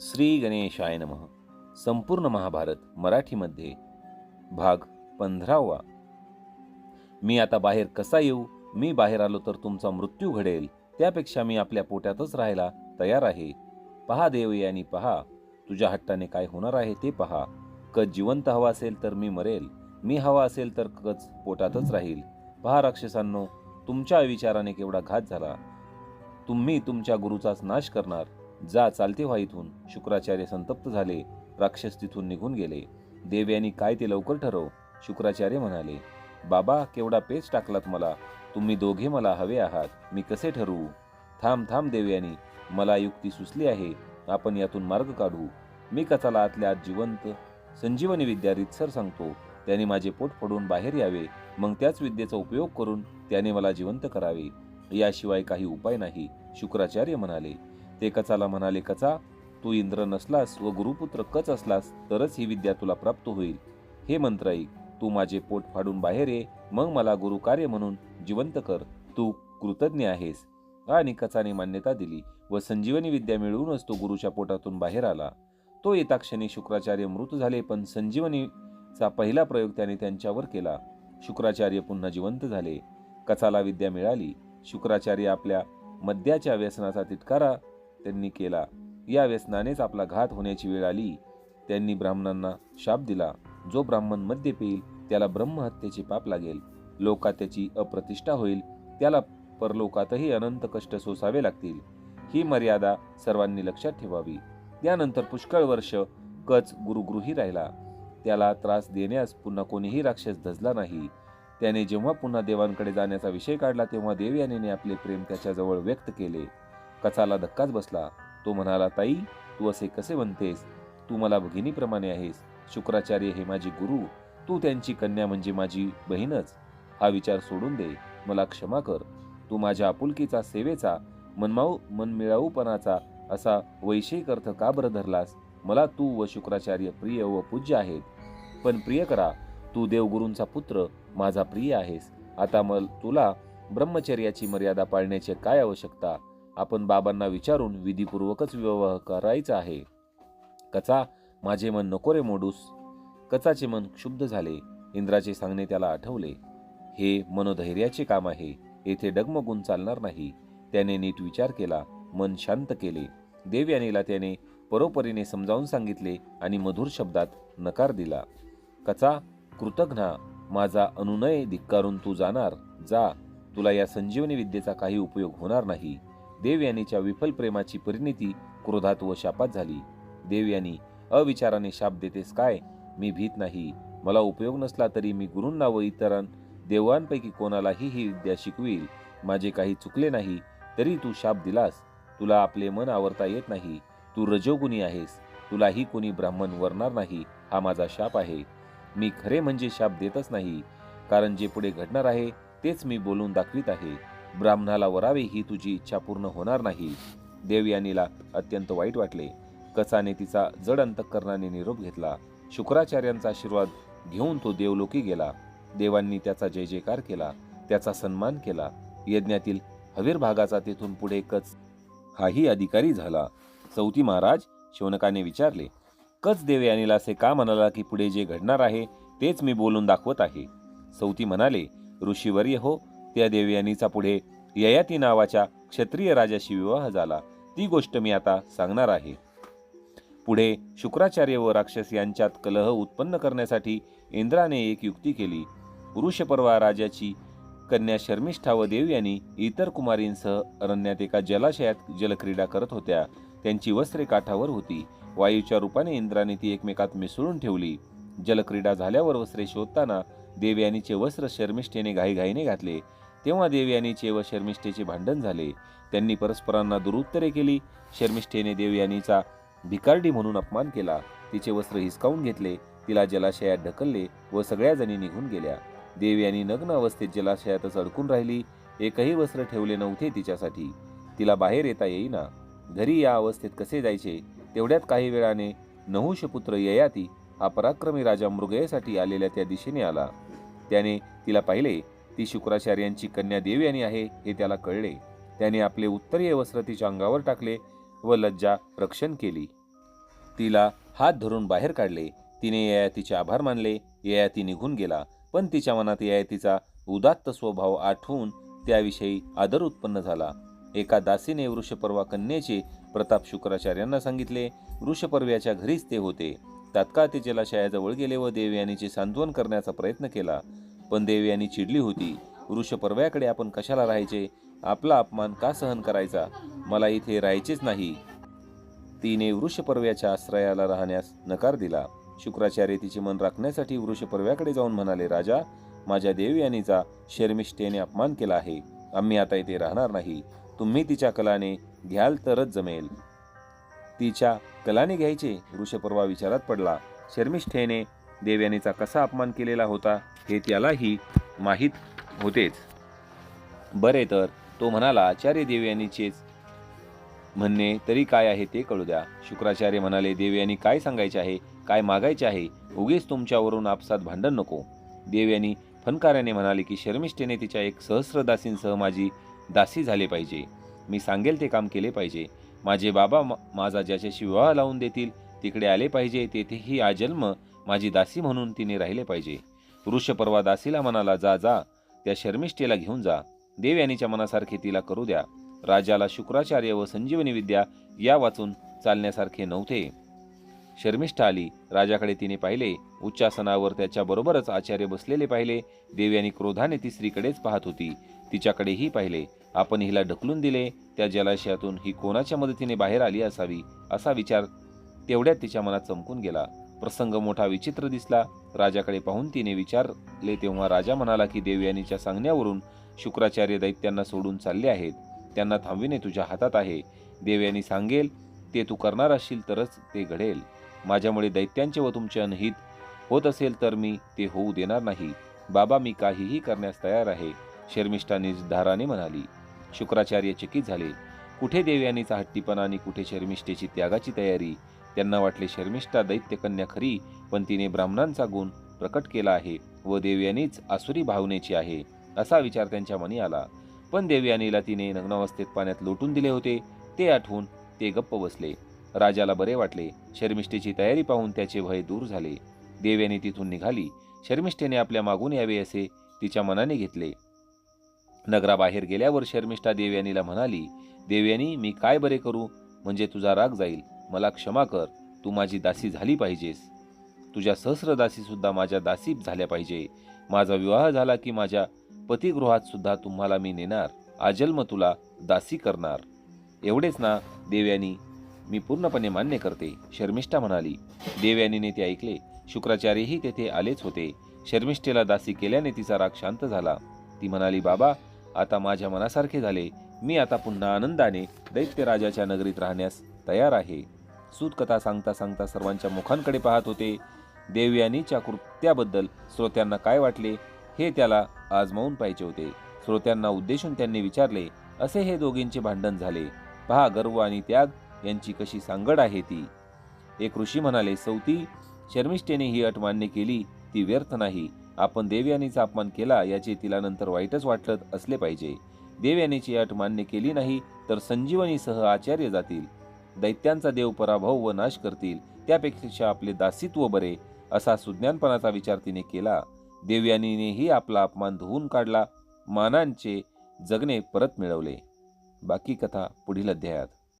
श्री गणेशाय नमः. संपूर्ण महाभारत मराठीमध्ये भाग पंधरावा. मी आता बाहेर कसा येऊ? मी बाहेर आलो तर तुमचा मृत्यू घडेल. त्यापेक्षा मी आपल्या पोट्यातच राहायला तयार आहे. पहा देव यांनी पहा. तुझ्या हट्टाने काय होणार आहे ते पहा. कच जिवंत हवा असेल तर मी मरेल. मी हवा असेल तर कच पोटातच राहील. पहा राक्षसांनो तुमच्या विचाराने केवढा घात झाला. तुम्ही तुमच्या गुरुचाच नाश करणार. जा चालते व्हा इथून. शुक्राचार्य संतप्त झाले. राक्षस तिथून निघून गेले. देव यांनी काय ते लवकर ठरव शुक्राचार्य म्हणाले. बाबा केवढा पेच टाकलात मला. तुम्ही दोघे मला हवे आहात. मी कसे ठरवू? थांब थांब देवयानी मला युक्ती सुचली आहे. आपण यातून मार्ग काढू. मी कचाला आतल्या आत जिवंत संजीवनी विद्या रितसर सांगतो. त्याने माझे पोट फोडून बाहेर यावे. मग त्याच विद्येचा उपयोग करून त्याने मला जिवंत करावे. याशिवाय काही उपाय नाही. शुक्राचार्य म्हणाले. ते कचाला म्हणाले कचा तू इंद्र नसलास व गुरुपुत्र कच असलास तरच ही विद्या तुला प्राप्त होईल. हे मंत्र ऐक. तू माझे पोट फाडून बाहेर ये. मग मला गुरुकार्य म्हणून जिवंत कर. तू कृतज्ञ आहेस. आणि कचाने मान्यता दिली व संजीवनी विद्या मिळवूनच तो गुरुच्या पोटातून बाहेर आला. तो येता क्षणी शुक्राचार्य मृत झाले पण संजीवनीचा पहिला प्रयोग त्याने त्यांच्यावर केला. शुक्राचार्य पुन्हा जिवंत झाले. कचाला विद्या मिळाली. शुक्राचार्य आपल्या मद्याच्या व्यसनाचा तिटकारा त्यांनी केला. या व्यसनानेच आपला घात होण्याची वेळ आली. त्यांनी ब्राह्मणांना शाप दिला. जो ब्राह्मण मद्य पेईल त्याला ब्रह्महत्येचे पाप लागेल. लोकात त्याची अप्रतिष्ठा होईल त्याला परलोकातही अनंत कष्ट सोसावे लागतील. ही मर्यादा सर्वांनी लक्षात ठेवावी. त्यानंतर पुष्कळ वर्ष कच गुरुगृही राहिला. त्याला त्रास देण्यास पुन्हा कोणीही राक्षस धजला नाही. त्याने जेव्हा पुन्हा देवांकडे जाण्याचा विषय काढला तेव्हा देव याने आपले प्रेम त्याच्याजवळ व्यक्त केले. कचाला धक्काच बसला. तो म्हणाला ताई तू असे कसे म्हणतेस? तू मला भगिनीप्रमाणे आहेस. शुक्राचार्य हे माझे गुरु. तू त्यांची कन्या म्हणजे माझी बहीणच. हा विचार सोडून दे. मला क्षमा कर. तू माझ्या आपुलकीचा सेवेचा मनमाऊ मनमिळाऊपणाचा असा वैषयिक अर्थ का बरं धरलास? मला तू व शुक्राचार्य प्रिय व पूज्य आहेत. पण प्रिय करा. तू देवगुरूंचा पुत्र माझा प्रिय आहेस. आता मल तुला ब्रह्मचर्याची मर्यादा पाळण्याची काय आवश्यकता? आपण बाबांना विचारून विधीपूर्वकच विवाह करायचा आहे. कचा माझे मन नको रे मोडूस. कचाचे मन क्षुब्ध झाले. इंद्राचे सांगणे त्याला आठवले. हे मनोधैर्याचे काम आहे. येथे डगमगून चालणार नाही. त्याने नीट विचार केला. मन शांत केले. देवयानीला त्याने परोपरीने समजावून सांगितले आणि मधुर शब्दात नकार दिला. कचा कृतघ्ना. माझा अनुनय धिक्कारून तू जाणार. जा. तुला या संजीवनी विद्येचा काही उपयोग होणार नाही. देवयानीच्या विफल प्रेमाची परिणिती क्रोधात व शापात झाली. देवयानी अविचाराने शाप देतेस काय? मी भीत नाही. मला उपयोग नसला तरी मी गुरूंना व इतरां देवांपैकी कोणालाही ही विद्या शिकवील. माझे काही चुकले नाही तरी तू शाप दिलास. तुला आपले मन आवरता येत नाही. तू रजोगुणी आहेस. तुलाही कोणी ब्राह्मण वरणार नाही. हा माझा शाप आहे. मी खरे म्हणजे शाप देतच नाही. कारण जे पुढे घडणार आहे तेच मी बोलून दाखवित आहे. ब्राह्मणाला वरावे ही तुझी इच्छा पूर्ण होणार नाही. देवयानीला अत्यंत वाईट वाटले. कचाने तिचा जड अंतकरणाने निरोप घेतला. शुक्राचार्यांचा आशीर्वाद घेऊन तो देवलोकी गेला. देवांनी त्याचा जय जयकार केला. त्याचा सन्मान केला. यज्ञातील हवीर भागाचा तेथून पुढे कच हाही अधिकारी झाला. चौथी महाराज शौनकाने विचारले कच देवयानीला असे का म्हणाला की पुढे जे घडणार आहे तेच मी बोलून दाखवत आहे? सौती म्हणाले ऋषीवर्य हो. त्या यांनीचा पुढे ययाती नावाच्या क्षत्रिय राजाशी विवाह झाला. ती गोष्ट मी आता सांगणार आहे. पुढे शुक्राचार्य व राक्षस यांच्यात कलह उत्पन्न करण्यासाठी इंद्राने एक युक्ती केली. वृषपर्वा राजाची कन्या शर्मिष्ठा व देव यांनी इतर कुमारींसह अरण्यात एका जलाशयात जलक्रीडा करत होत्या. त्यांची वस्त्रे काठावर होती. वायूच्या रूपाने इंद्राने ती एकमेकात मिसळून ठेवली. जलक्रीडा झाल्यावर वस्त्रे शोधताना देवयानीचे वस्त्र शर्मिष्ठेने घाईघाईने घातले. तेव्हा देवयानीचे व शर्मिष्ठेचे भांडण झाले. त्यांनी परस्परांना दुरुत्तरे केली. शर्मिष्ठेने देवयानीचा भिकारडी म्हणून अपमान केला. तिचे वस्त्र हिसकावून घेतले. तिला जलाशयात ढकलले व सगळ्या जणी निघून गेल्या. देवयानी नग्न अवस्थेत जलाशयातच अडकून राहिली. एकही वस्त्र ठेवले नव्हते तिच्यासाठी. तिला बाहेर येता येईना. घरी या अवस्थेत कसे जायचे? तेवढ्यात काही वेळाने नहुषपुत्र ययाती हा पराक्रमी राजा मृगयेसाठी आलेल्या त्या दिशेने आला. त्याने तिला पाहिले. ती शुक्राचार्यांची कन्या देवयानी आहे हे त्याला कळले. त्याने आपले उत्तरीय वस्त्र तिच्या अंगावर टाकले व लज्जा रक्षण केली. तिला हात धरून बाहेर काढले. तिने ययातीचे आभार मानले. ययाती निघून गेला. पण तिच्या मनात ययातीचा उदात्त स्वभाव आठवून त्याविषयी आदर उत्पन्न झाला. एका दासीने वृषपर्वा कन्येचे प्रताप शुक्राचार्यांना सांगितले वृषपर्व्याच्या घरीच ते होते. तात्काळ ते जलाशयाजवळ गेले व देवयानीचे सांत्वन करण्याचा प्रयत्न केला. पण देव यांनी चिडली होती. वृषपर्व्याकडे आपण कशाला राहायचे? आपला अपमान का सहन करायचा? मला इथे राहायचेच नाही. तिने वृषपर्व्याच्या आश्रयाला राहण्यास नकार दिला. शुक्राचार्य तिचे मन राखण्यासाठी वृषपर्व्याकडे जाऊन म्हणाले राजा माझ्या देवयानीचा शर्मिष्ठेने अपमान केला आहे. आम्ही आता इथे राहणार नाही. तुम्ही तिच्या कलाने घ्याल तरच जमेल. तिच्या कलाने घ्यायचे? वृषपर्वा विचारात पडला. शर्मिष्ठेने देवयानीचा कसा अपमान केलेला होता हे त्यालाही माहीत होतेच. बरे तर तो म्हणाला आचार्य देवयानीचेच म्हणणे तरी काय आहे ते कळू द्या. शुक्राचार्य म्हणाले देवयानी काय सांगायचे आहे? काय मागायचे आहे? उगीच तुमच्यावरून आपसात भांडण नको. देवयानी फनकाराने म्हणाले की शर्मिष्ठेने तिच्या एक सहस्रदासींसह माझी दासी झाले पाहिजे. मी सांगेल ते काम केले पाहिजे. माझे बाबा मा- माझा ज्याच्याशी विवाह लावून देतील तिकडे आले पाहिजे तेथेही आजन्म माझी दासी म्हणून तिने राहिले पाहिजे. वृषपर्वा दासीला म्हणाला जा जा त्या शर्मिष्ठेला घेऊन जा. देवयानीच्या मनासारखे तिला करू द्या. राजाला शुक्राचार्य व संजीवनी विद्या या वाचून चालण्यासारखे नव्हते. शर्मिष्ठा आली. राजाकडे तिने पाहिले. उच्चासनावर त्याच्याबरोबरच आचार्य बसलेले पाहिले. देवयानी क्रोधाने ती स्त्रीकडेच पाहत होती. तिच्याकडेही पाहिले. आपण हिला ढकलून दिले. त्या जलाशयातून ही कोणाच्या मदतीने बाहेर आली असावी? असा विचार तेवढ्यात तिच्या मनात चमकून गेला. प्रसंग मोठा विचित्र दिसला. राजाकडे पाहून तिने विचारले तेव्हा राजा म्हणाला की देवयानीच्या सांगण्यावरून शुक्राचार्य दैत्यांना सोडून चालले आहेत. त्यांना थांबविणे तुझ्या हातात आहे. देवयानी सांगेल ते तू करणार असशील तरच ते घडेल. माझ्यामुळे दैत्यांचे व तुमचे अनहित होत असेल तर मी ते होऊ देणार नाही. बाबा मी काहीही करण्यास तयार आहे शर्मिष्ठा निर्धाराने म्हणाली. शुक्राचार्य चकित झाले. कुठे देवयानीचा हट्टीपणा आणि कुठे शर्मिष्ठेची त्यागाची तयारी? त्यांना वाटले शर्मिष्ठा दैत्यकन्या खरी पण तिने ब्राह्मणांचा गुण प्रकट केला आहे व देवयानीच आसुरी भावनेची आहे असा विचार त्यांच्या मनी आला. पण देवयानीला तिने नग्नावस्थेत पाण्यात लोटून दिले होते ते आठवून ते गप्प बसले. राजाला बरे वाटले शर्मिष्ठेची तयारी पाहून त्याचे भय दूर झाले. देवयानी तिथून निघाली शर्मिष्ठेने आपल्या मागून यावे असे तिच्या मनाने घेतले. नगराबाहेर गेल्यावर शर्मिष्ठा देवयानीला म्हणाली देवयानी मी काय बरे करू? म्हणजे तुझा राग जाईल. मला क्षमा कर तू माझी दासी झाली पाहिजेस. तुझ्या सहस्र दासीसुद्धा माझ्या दासी झाल्या पाहिजे. माझा विवाह झाला की माझ्या पतिगृहातसुद्धा तुम्हाला मी नेणार आजन्म तुला दासी करणार. एवढेच ना देवयानी. मी पूर्णपणे मान्य करते शर्मिष्ठा म्हणाली. देवयानीने ते ऐकले. शुक्राचार्यही तेथे आलेच होते. शर्मिष्ठेला दासी केल्याने तिचा राग शांत झाला. ती म्हणाली बाबा आता माझ्या मनासारखे झाले. मी आता पुन्हा आनंदाने दैत्यराजाच्या नगरीत राहण्यास तयार आहे. सूतकथा सांगता सांगता सर्वांच्या मुखांकडे पाहत होते. देवयानीच्या कृत्याबद्दल श्रोत्यांना काय वाटले हे त्याला आजमावून पाहिजे होते. श्रोत्यांना उद्देशून त्यांनी विचारले असे हे दोघींचे भांडण झाले. पहा गर्व आणि त्याग यांची कशी सांगड आहे ती. एक ऋषी म्हणाले सौती शर्मिष्ठेने ही अट मान्य केली ती व्यर्थ नाही. आपण देवयानीचा अपमान केला याचे तिला नंतर वाईटच वाटत असले पाहिजे. देवयानीची अट मान्य केली नाही तर संजीवनीसह आचार्य जातील. दैत्यांचा देव पराभव व नाश करतील त्यापेक्षा आपले दासित्व बरे असा सुज्ञानपणाचा विचार तिने केला. देवयानीनेही आपला अपमान धुवून काढला मानांचे जगणे परत मिळवले. बाकी कथा पुढील अध्यायात.